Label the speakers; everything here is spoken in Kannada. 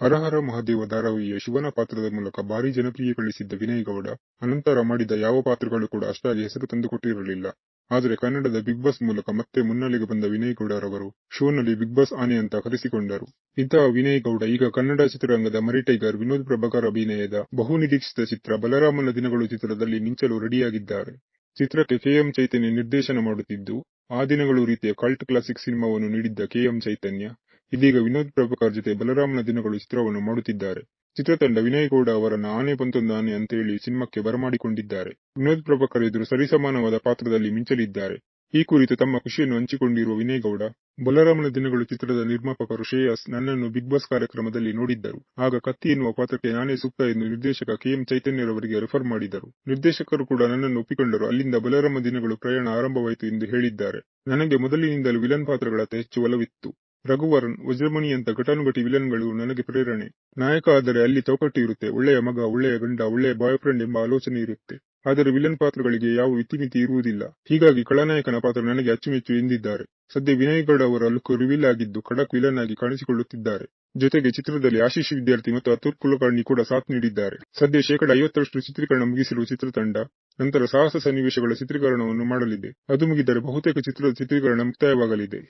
Speaker 1: ಹರಹರ ಮಹಾದೇವ ಧಾರಾವಾಹಿಯ ಶಿವನ ಪಾತ್ರದ ಮೂಲಕ ಭಾರಿ ಜನಪ್ರಿಯ ಗಳಿಸಿದ್ದ ವಿನಯ್ ಗೌಡ, ಅನಂತರ ಮಾಡಿದ ಯಾವ ಪಾತ್ರಗಳು ಕೂಡ ಅಷ್ಟಾಗಿ ಹೆಸರು ತಂದುಕೊಟ್ಟಿರಲಿಲ್ಲ. ಆದರೆ ಕನ್ನಡದ ಬಿಗ್ ಬಾಸ್ ಮೂಲಕ ಮತ್ತೆ ಮುನ್ನೆಲೆಗೆ ಬಂದ ವಿನಯ್ ಗೌಡರವರು ಶೋನಲ್ಲಿ ಬಿಗ್ ಬಾಸ್ ಆನೆ ಅಂತ ಕರೆಸಿಕೊಂಡರು. ಇಂತಹ ವಿನಯ್ ಗೌಡ ಈಗ ಕನ್ನಡ ಚಿತ್ರರಂಗದ ಮರಿಟೈಗರ್ ವಿನೋದ್ ಪ್ರಭಾಕರ್ ಅಭಿನಯದ ಬಹುನಿರೀಕ್ಷಿತ ಚಿತ್ರ ಬಲರಾಮನ ದಿನಗಳು ಚಿತ್ರದಲ್ಲಿ ಮಿಂಚಲು ರೆಡಿಯಾಗಿದ್ದಾರೆ. ಚಿತ್ರಕ್ಕೆ ಕೆಎಂ ಚೈತನ್ಯ ನಿರ್ದೇಶನ ಮಾಡುತ್ತಿದ್ದು, ಆ ದಿನಗಳು ರೀತಿಯ ಕಲ್ಟ್ ಕ್ಲಾಸಿಕ್ ಸಿನಿಮಾವನ್ನು ನೀಡಿದ್ದ ಕೆಎಂ ಚೈತನ್ಯ ಇದೀಗ ವಿನೋದ್ ಪ್ರಭಾಕರ್ ಜೊತೆ ಬಲರಾಮನ ದಿನಗಳು ಚಿತ್ರವನ್ನು ಮಾಡುತ್ತಿದ್ದಾರೆ. ಚಿತ್ರತಂಡ ವಿನಯ್ ಗೌಡ ಅವರನ್ನ ಆನೆ ಅಂತ ಅಂತೇಳಿ ಸಿನಿಮಾಕ್ಕೆ ಬರಮಾಡಿಕೊಂಡಿದ್ದಾರೆ. ವಿನೋದ್ ಪ್ರಭಾಕರ್ ಎದುರು ಸರಿಸಮಾನವಾದ ಪಾತ್ರದಲ್ಲಿ ಮಿಂಚಲಿದ್ದಾರೆ. ಈ ಕುರಿತು ತಮ್ಮ ಖುಷಿಯನ್ನು ಹಂಚಿಕೊಂಡಿರುವ ವಿನಯ್ ಗೌಡ ಬಲರಾಮನ ದಿನಗಳು ಚಿತ್ರದ ನಿರ್ಮಾಪಕರು ಶ್ರೇಯಸ್ ನನ್ನನ್ನು ಬಿಗ್ ಬಾಸ್ ಕಾರ್ಯಕ್ರಮದಲ್ಲಿ ನೋಡಿದ್ದರು. ಆಗ ಕತ್ತಿ ಎನ್ನುವ ಪಾತ್ರಕ್ಕೆ ನಾನೇ ಸೂಕ್ತ ಎಂದು ನಿರ್ದೇಶಕ ಕೆಎಂ ಚೈತನ್ಯರವರಿಗೆ ರೆಫರ್ ಮಾಡಿದರು. ನಿರ್ದೇಶಕರು ಕೂಡ ನನ್ನನ್ನು ಒಪ್ಪಿಕೊಂಡರು. ಅಲ್ಲಿಂದ ಬಲರಾಮ ದಿನಗಳು ಪ್ರಯಾಣ ಆರಂಭವಾಯಿತು ಎಂದು ಹೇಳಿದ್ದಾರೆ. ನನಗೆ ಮೊದಲಿನಿಂದಲೂ ವಿಲನ್ ಪಾತ್ರಗಳತ್ತ ಹೆಚ್ಚು ಒಲವಿತ್ತು. ರಘುವರನ್ ವಜ್ರಮಣಿಯಂತ ಘಟಾನುಘಟಿ ವಿಲನ್ಗಳು ನನಗೆ ಪ್ರೇರಣೆ. ನಾಯಕ ಆದರೆ ಅಲ್ಲಿ ಚೌಕಟ್ಟು ಇರುತ್ತೆ. ಒಳ್ಳೆಯ ಮಗ, ಒಳ್ಳೆಯ ಗಂಡ, ಒಳ್ಳೆಯ ಬಾಯ್ ಫ್ರೆಂಡ್ ಎಂಬ ಆಲೋಚನೆ ಇರುತ್ತೆ. ಆದರೆ ವಿಲನ್ ಪಾತ್ರಗಳಿಗೆ ಯಾವ ಇತಿಮಿತಿ ಇರುವುದಿಲ್ಲ. ಹೀಗಾಗಿ ಖಳನಾಯಕನ ಪಾತ್ರ ನನಗೆ ಅಚ್ಚುಮೆಚ್ಚು ಎಂದಿದ್ದಾರೆ. ಸದ್ಯ ವಿನಯ್ ಗೌಡ ಅವರ ಲುಕ್ ರಿವೀಲ್ ಆಗಿದ್ದು ಖಡಕ್ ವಿಲನ್ ಆಗಿ ಕಾಣಿಸಿಕೊಳ್ಳುತ್ತಿದ್ದಾರೆ. ಜೊತೆಗೆ ಚಿತ್ರದಲ್ಲಿ ಆಶೀಶ್ ವಿದ್ಯಾರ್ಥಿ ಮತ್ತು ಅತುಲ್ ಕುಲಕರ್ಣಿ ಕೂಡ ಸಾಥ್ ನೀಡಿದ್ದಾರೆ. ಸದ್ಯ ಶೇಕಡ ಐವತ್ತರಷ್ಟು ಚಿತ್ರೀಕರಣ ಮುಗಿಸಿರುವ ಚಿತ್ರತಂಡ, ನಂತರ ಸಾಹಸ ಸನ್ನಿವೇಶಗಳ ಚಿತ್ರೀಕರಣವನ್ನು ಮಾಡಲಿದೆ. ಅದು ಮುಗಿದರೆ ಬಹುತೇಕ ಚಿತ್ರದ ಚಿತ್ರೀಕರಣ ಮುಕ್ತಾಯವಾಗಲಿದೆ.